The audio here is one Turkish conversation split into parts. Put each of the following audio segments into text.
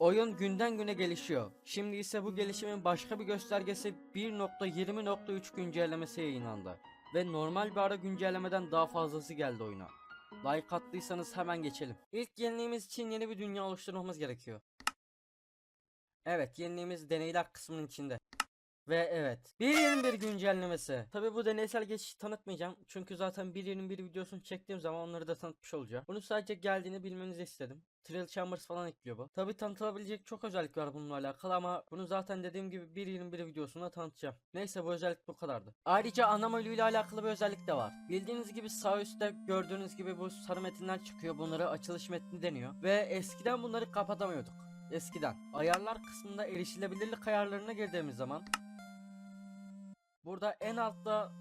Oyun günden güne gelişiyor. Şimdi ise bu gelişimin başka bir göstergesi 1.20.3 güncellemesi yayınlandı. Ve normal bir ara güncellemeden daha fazlası geldi oyuna. Like attıysanız hemen geçelim. İlk yeniliğimiz için yeni bir dünya oluşturmamız gerekiyor. Evet yeniliğimiz deneyler kısmının içinde. Ve evet 1.21 güncellemesi. Tabi bu deneysel geçişi tanıtmayacağım. Çünkü zaten 1.21 videosunu çektiğim zaman onları da tanıtmış olacağım. Bunu sadece geldiğini bilmenizi istedim. Trial Chambers falan ekliyor bu. Tabi tanıtılabilecek çok özellik var bununla alakalı ama bunu zaten dediğim gibi 1.21 videosunda tanıtacağım. Neyse bu özellik bu kadardı. Ayrıca anomali ile alakalı bir özellik de var. Bildiğiniz gibi sağ üstte gördüğünüz gibi bu sarı metinler çıkıyor. Bunları açılış metni deniyor. Ve eskiden bunları kapatamıyorduk. Eskiden. Ayarlar kısmında erişilebilirlik ayarlarına girdiğimiz zaman Burada en altta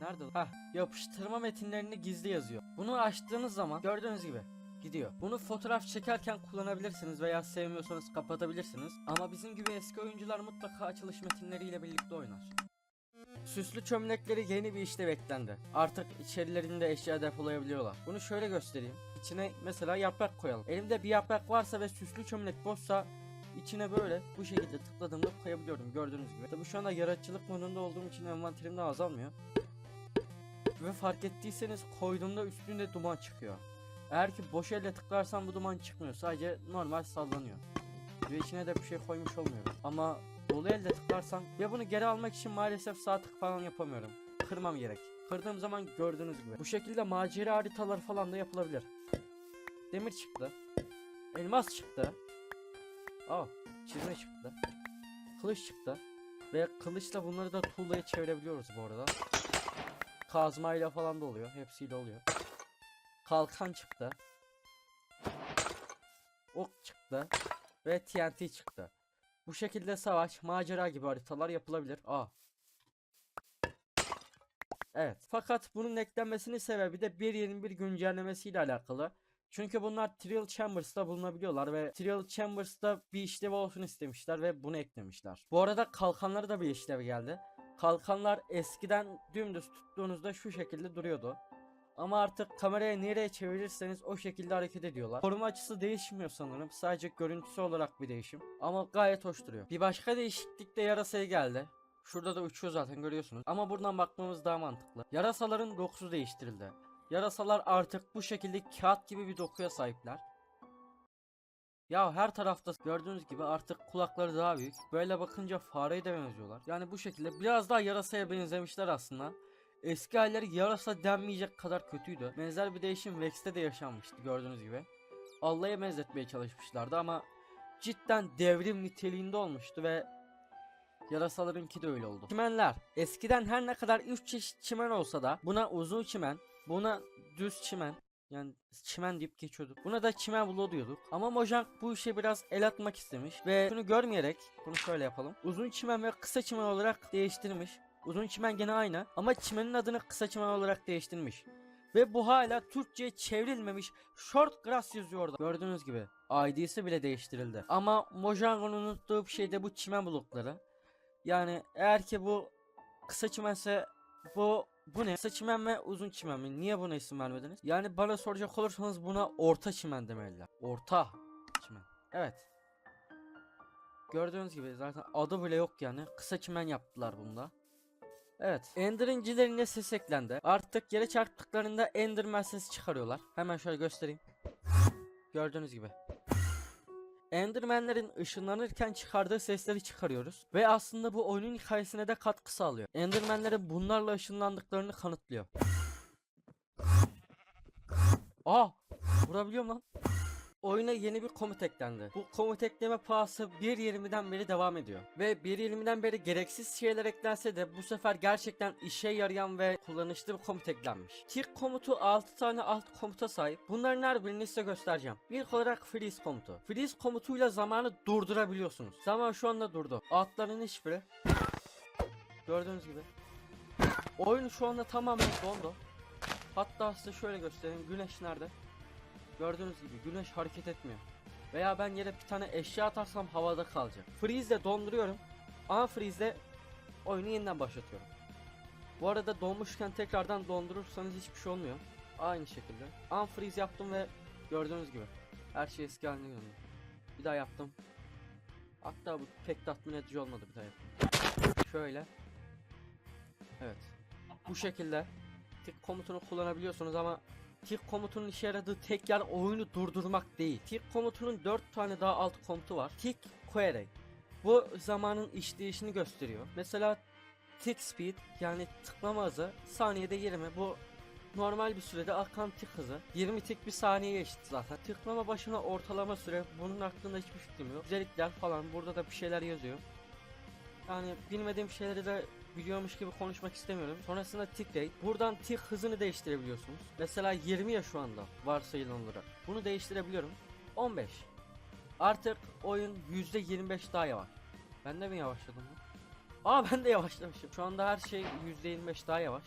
nerede? Ha, yapıştırma metinlerini gizli yazıyor. Bunu açtığınız zaman gördüğünüz gibi gidiyor. Bunu fotoğraf çekerken kullanabilirsiniz veya sevmiyorsanız kapatabilirsiniz. Ama bizim gibi eski oyuncular mutlaka açılış metinleriyle birlikte oynar. Süslü çömlekleri yeni bir işlev eklendi. Artık içerilerinde eşya depolayabiliyorlar. Bunu şöyle göstereyim. İçine mesela yaprak koyalım. Elimde bir yaprak varsa ve süslü çömlek boşsa içine böyle bu şekilde tıkladığımda koyabiliyorum gördüğünüz gibi. Tabii şu anda yaratıcılık modunda olduğum için envanterim de azalmıyor. Ve fark ettiyseniz koyduğumda üstünde duman çıkıyor. Eğer ki boş elle tıklarsam bu duman çıkmıyor. Sadece normal sallanıyor. Ve içine de bir şey koymuş olmuyorum. Ama dolu elde tıklarsam ve bunu geri almak için maalesef sağ tık falan yapamıyorum. Kırmam gerek. Kırdığım zaman gördüğünüz gibi. Bu şekilde macera haritalar falan da yapılabilir. Demir çıktı. Elmas çıktı. Aa çizme çıktı. Kılıç çıktı. Ve kılıçla bunları da tuğlaya çevirebiliyoruz bu arada. Kazmayla falan da oluyor. Hepsiyle oluyor. Kalkan çıktı. Ok çıktı. Ve TNT çıktı. Bu şekilde savaş, macera gibi haritalar yapılabilir. Aa. Evet. Fakat bunun eklenmesinin sebebi de 1.21 güncellemesiyle alakalı. Çünkü bunlar Trial Chambers'ta bulunabiliyorlar ve Trial Chambers'ta bir işlevi olsun istemişler ve bunu eklemişler. Bu arada kalkanları da bir işlevi geldi. Kalkanlar eskiden dümdüz tuttuğunuzda şu şekilde duruyordu. Ama artık kameraya nereye çevirirseniz o şekilde hareket ediyorlar. Koruma açısı değişmiyor sanırım. Sadece görüntüsü olarak bir değişim. Ama gayet hoş duruyor. Bir başka değişiklik de yarasaya geldi. Şurada da uçuyor zaten görüyorsunuz. Ama buradan bakmamız daha mantıklı. Yarasaların dokusu değiştirildi. Yarasalar artık bu şekilde kağıt gibi bir dokuya sahipler. Ya her tarafta gördüğünüz gibi artık kulakları daha büyük. Böyle bakınca fareye de benziyorlar. Yani bu şekilde biraz daha yarasaya benzemişler aslında. Eski halleri yarasa denmeyecek kadar kötüydü. Benzer bir değişim Vex'te de yaşanmıştı gördüğünüz gibi. Allah'a benzetmeye çalışmışlardı ama cidden devrim niteliğinde olmuştu ve yarasalarınki de öyle oldu. Çimenler. Eskiden her ne kadar 3 çeşit çimen olsa da buna uzun çimen, buna düz çimen yani çimen deyip geçiyorduk. Buna da çimen bulu diyorduk. Ama Mojang bu işe biraz el atmak istemiş ve şunu görmeyerek bunu şöyle yapalım. Uzun çimen ve kısa çimen olarak değiştirmiş. Uzun çimen gene aynı ama çimenin adını kısa çimen olarak değiştirmiş. Ve bu hala Türkçe'ye çevrilmemiş short grass yazıyor orada. Gördüğünüz gibi ID'si bile değiştirildi. Ama Mojang'ın unuttuğu bir şey de bu çimen blokları. Yani eğer ki bu kısa çimense bu bu ne? Kısa çimen mi uzun çimen mi? Niye buna isim vermediniz? Yani bana soracak olursanız buna orta çimen demeliler. Orta çimen. Evet. Gördüğünüz gibi zaten adı bile yok yani. Kısa çimen yaptılar bunda. Evet. Ender incilerine ses eklendi. Artık yere çarptıklarında Enderman sesi çıkarıyorlar. Hemen şöyle göstereyim. Gördüğünüz gibi. Enderman'lerin ışınlanırken çıkardığı sesleri çıkarıyoruz. Ve aslında bu oyunun hikayesine de katkı sağlıyor. Enderman'lerin bunlarla ışınlandıklarını kanıtlıyor. Aa! Vurabiliyorum lan. Oyuna yeni bir komut eklendi. Bu komut ekleme pahası 1.20'den beri devam ediyor. Ve 1.20'den beri gereksiz şeyler eklense de bu sefer gerçekten işe yarayan ve kullanışlı bir komut eklenmiş. Tick komutu 6 tane alt komuta sahip. Bunların her birini size göstereceğim. İlk olarak freeze komutu. Freeze komutuyla zamanı durdurabiliyorsunuz. Zaman şu anda durdu. Altların hiçbiri. Gördüğünüz gibi. Oyun şu anda tamamen dondu. Hatta size şöyle göstereyim. Güneş nerede? Gördüğünüz gibi güneş hareket etmiyor. Veya ben yere bir tane eşya atarsam havada kalacak. Freeze de donduruyorum. Ama freeze oyunu yeniden başlatıyorum. Bu arada donmuşken tekrardan dondurursanız hiçbir şey olmuyor. Aynı şekilde. Unfreeze yaptım ve gördüğünüz gibi her şey eski haline döndü. Bir daha yaptım. Hatta bu pek tatmin edici olmadı bir daha yapayım. Şöyle. Evet. Bu şekilde tik komutunu kullanabiliyorsunuz ama tik komutunun işe yaradığı tek yer oyunu durdurmak değil. Tik komutunun 4 tane daha alt komutu var. Tik query. Bu zamanın işleyişini gösteriyor. Mesela tick speed yani tıklama hızı saniyede 20 bu normal bir sürede akan tik hızı 20 tik bir saniyeye eşit zaten tıklama başına ortalama süre bunun hakkında hiçbir fikrim yok özellikler falan burada da bir şeyler yazıyor yani bilmediğim şeyleri de biliyormuş gibi konuşmak istemiyorum sonrasında tick rate buradan tick hızını değiştirebiliyorsunuz mesela 20 ya şu anda varsayılan olarak bunu değiştirebiliyorum 15 artık oyun %25 daha yavaş ben de mi yavaşladım? Aa ben de yavaşlamışım. Şu anda her şey %25 daha yavaş.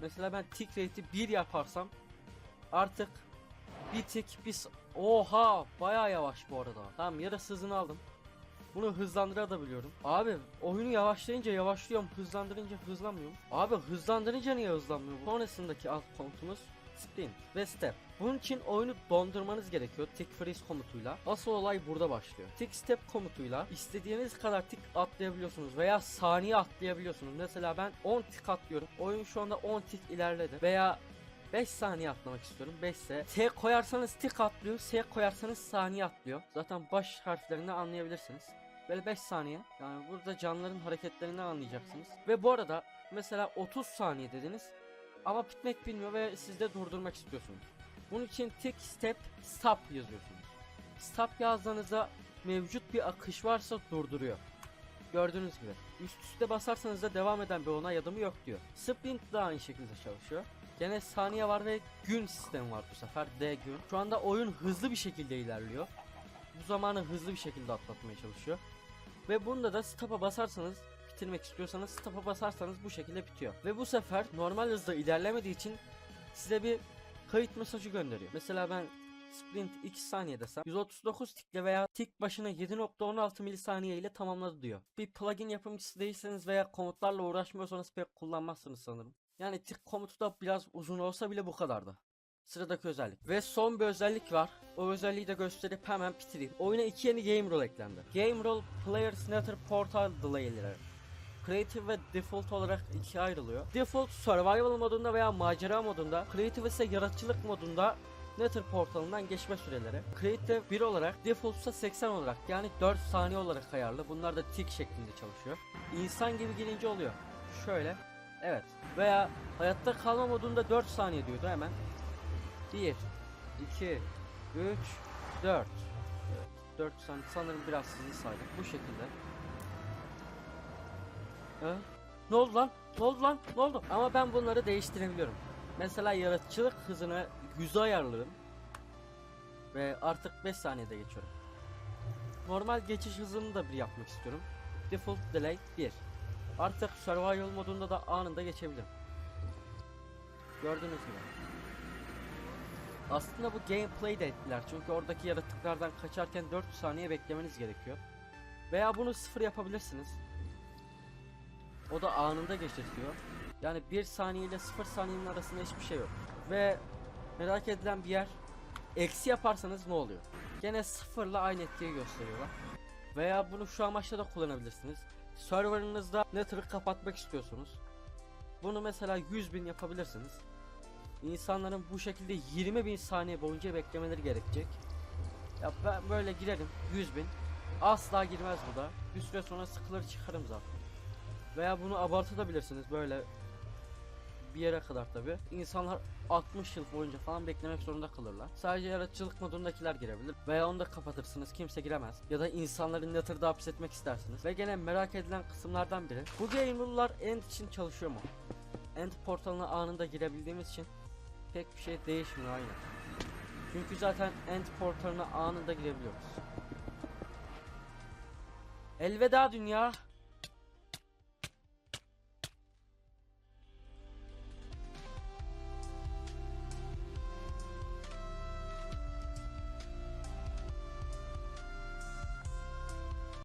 Mesela ben tick rate'i 1 yaparsam artık bir tick bir s- Oha baya yavaş bu arada. Tamam yarısı hızını aldım. Bunu hızlandırabiliyorum. Abi oyunu yavaşlayınca yavaşlıyorum, hızlandırınca hızlanmıyorum. Abi hızlandırınca niye hızlanmıyor? Sonrasındaki alt komutumuz sprint ve step. Bunun için oyunu dondurmanız gerekiyor tick freeze komutuyla. Asıl olay burada başlıyor. Tick step komutuyla istediğiniz kadar tick atlayabiliyorsunuz veya saniye atlayabiliyorsunuz. Mesela ben 10 tick atlıyorum. Oyun şu anda 10 tick ilerledi veya 5 saniye atlamak istiyorum. 5 ise T koyarsanız tick atlıyor, S koyarsanız saniye atlıyor. Zaten baş harflerini anlayabilirsiniz. Böyle 5 saniye. Yani burada canlıların hareketlerinden anlayacaksınız. Ve bu arada mesela 30 saniye dediniz ama bitmek bilmiyor ve siz de durdurmak istiyorsunuz. Bunun için tick step stop yazıyorsunuz. Stop yazdığınızda mevcut bir akış varsa durduruyor. Gördüğünüz gibi. Üst üste basarsanız da devam eden bir onay adımı yok diyor. Sprint de aynı şekilde çalışıyor. Gene saniye var ve gün sistemi var bu sefer D gün. Şu anda oyun hızlı bir şekilde ilerliyor. Bu zamanı hızlı bir şekilde atlatmaya çalışıyor. Ve bunda da stop'a basarsanız bitirmek istiyorsanız stop'a basarsanız bu şekilde bitiyor. Ve bu sefer normal hızda ilerlemediği için size bir kayıt mesajı gönderiyor. Mesela ben sprint 2 saniye desem 139 tikle veya tik başına 7.16 milisaniye ile tamamladı diyor. Bir plugin yapımcısı değilseniz veya komutlarla uğraşmıyorsanız pek kullanmazsınız sanırım. Yani tik komutu da biraz uzun olsa bile bu kadardı. Sıradaki özellik. Ve son bir özellik var. O özelliği de gösterip hemen bitireyim. Oyuna iki yeni game rule eklendi. Game rule Players Nether Portal Delay'leri. Creative ve Default olarak ikiye ayrılıyor. Default Survival modunda veya macera modunda, Creative ise yaratıcılık modunda Nether portalından geçme süreleri. Creative 1 olarak, Default ise 80 olarak yani 4 saniye olarak ayarlı. Bunlar da tick şeklinde çalışıyor. İnsan gibi gelince oluyor. Şöyle. Evet. Veya hayatta kalma modunda 4 saniye diyordu hemen. 1 2 3 4 4 saniye sanırım biraz hızlı saydım. Bu şekilde. Ha? Ne oldu lan? Ne oldu lan? Ne oldu? Ama ben bunları değiştirebiliyorum. Mesela yaratıcılık hızını 100'e ayarlarım. Ve artık 5 saniyede geçiyorum. Normal geçiş hızını da bir yapmak istiyorum. Default delay 1. Artık survival modunda da anında geçebilirim. Gördüğünüz gibi. Aslında bu gameplay de ettiler çünkü oradaki yaratıklardan kaçarken 4 saniye beklemeniz gerekiyor. Veya bunu sıfır yapabilirsiniz. O da anında geçirtiyor. Yani 1 saniye ile 0 saniyenin arasında hiçbir şey yok. Ve merak edilen bir yer eksi yaparsanız ne oluyor? Gene sıfırla aynı etkiyi gösteriyorlar. Veya bunu şu amaçla da kullanabilirsiniz. Serverınızda Nether'ı kapatmak istiyorsunuz. Bunu mesela 100.000 yapabilirsiniz. İnsanların bu şekilde 20.000 saniye boyunca beklemeleri gerekecek. Ya ben böyle girerim 100.000 Asla girmez bu da. Bir süre sonra sıkılır çıkarım zaten. Veya bunu abartabilirsiniz böyle bir yere kadar tabi. İnsanlar 60 yıl boyunca falan beklemek zorunda kalırlar. Sadece yaratıcılık modundakiler girebilir. Veya onu da kapatırsınız kimse giremez. Ya da insanları Nether'da hapsetmek istersiniz. Ve gene merak edilen kısımlardan biri. Bu game rule'lar End için çalışıyor mu? End portalına anında girebildiğimiz için pek bir şey değişmiyor aynı. Çünkü zaten End portalına anında girebiliyoruz. Elveda dünya.